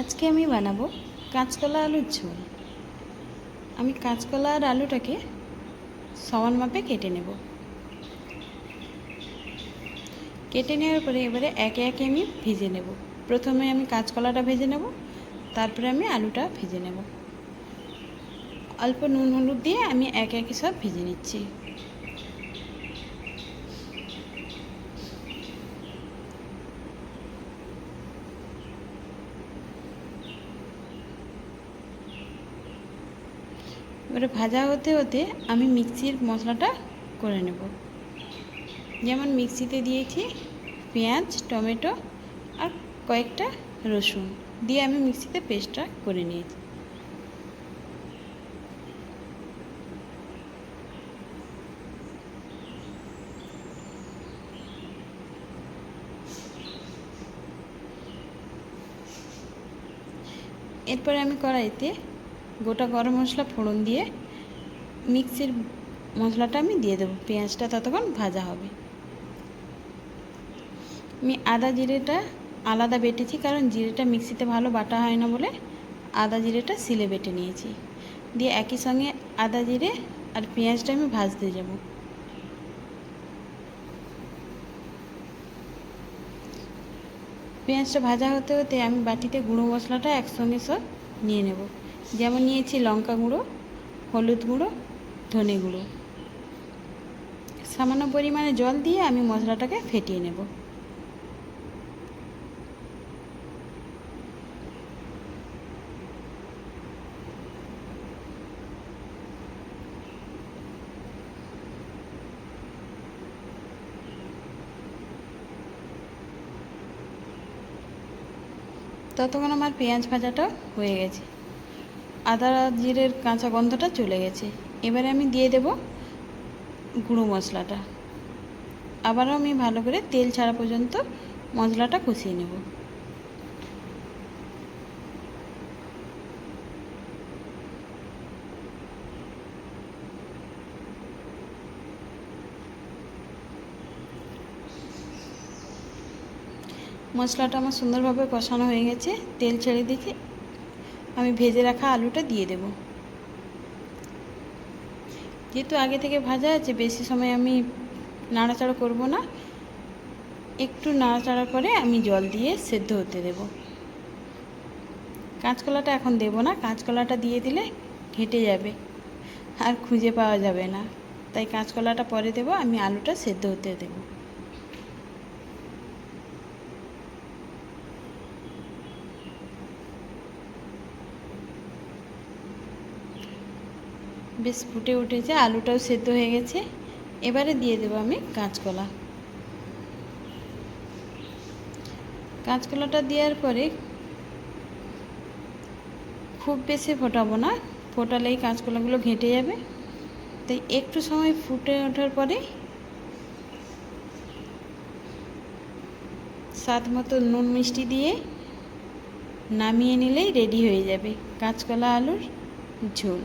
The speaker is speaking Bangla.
আজকে আমি বানাবো কাঁচকলা আলুর ঝোল। আমি কাঁচকলা আর আলুটাকে সমান মাপে কেটে নেব। কেটে নেওয়ার পরে এবারে একে একে আমি ভেজে নেব। প্রথমে আমি কাঁচকলাটা ভেজে নেব, তারপরে আমি আলুটা ভেজে নেব। অল্প নুন হলুদ দিয়ে আমি একে একে সব ভেজে নিচ্ছি। এবারে ভাজা হতে হতে আমি মিক্সির মশলাটা করে নেব। যেমন মিক্সিতে দিয়েছি পেঁয়াজ, টমেটো আর কয়েকটা রসুন দিয়ে আমি মিক্সিতে পেস্টটা করে নিয়েছি। এরপরে আমি কড়াইতে গোটা গরম মশলা ফোড়ন দিয়ে মিক্সির মশলাটা আমি দিয়ে দেবো। পেঁয়াজটা ততক্ষণ ভাজা হবে। আমি আদা জিরেটা আলাদা বেটেছি, কারণ জিরেটা মিক্সিতে ভালো বাটা হয় না বলে আদা জিরেটা সিলে বেটে নিয়েছি। দিয়ে একই সঙ্গে আদা জিরে আর পেঁয়াজটা আমি ভাজতে যাব। পেঁয়াজটা ভাজা হতে হতে আমি বাটিতে গুঁড়ো মশলাটা একসঙ্গে সব নিয়ে নেব। যেমন নিয়েছি লঙ্কা গুঁড়ো, হলুদ গুঁড়ো, ধনে গুঁড়ো। সামান্য পরিমাণে জল দিয়ে আমি মশলাটাকে ফেটিয়ে নেব। ততক্ষণ আমার পেঁয়াজ ভাজাটা হয়ে গেছে। আদা জিরের কাঁচা গন্ধটা চলে গেছে। এবারে আমি দিয়ে দেব গুঁড়ো মশলাটা। আবারও আমি ভালো করে তেল ছাড়া পর্যন্ত মশলাটা কষিয়ে নেব। মশলাটা আমার সুন্দরভাবে কষানো হয়ে গেছে। তেল ছেড়ে দিয়েছি আমি ভেজে রাখা আলুটা দিয়ে দেব। যেহেতু আগে থেকে ভাজা আছে, বেশি সময় আমি নাড়াচাড়া করব না। একটু নাড়াচাড়া করে আমি জল দিয়ে সেদ্ধ হতে দেব। কাঁচকলাটা এখন দেব না, কাঁচকলাটা দিয়ে দিলে ঘেটে যাবে আর খুঁজে পাওয়া যাবে না। তাই কাঁচকলাটা পরে দেব, আমি আলুটা সেদ্ধ হতে দেবো। বেশ ফুটে উঠেছে, আলুটাও সেদ্ধ হয়ে গেছে। এবারে দিয়ে দেবো আমি কাঁচকলা। কাঁচকলাটা দেওয়ার পরে খুব বেশি ফোটাবো না, ফোটালেই কাঁচকলাগুলো ঘেঁটে যাবে। তাই একটু সময় ফুটে ওঠার পরে স্বাদ মতো নুন মিষ্টি দিয়ে নামিয়ে নিলেই রেডি হয়ে যাবে কাঁচকলা আলুর ঝোল।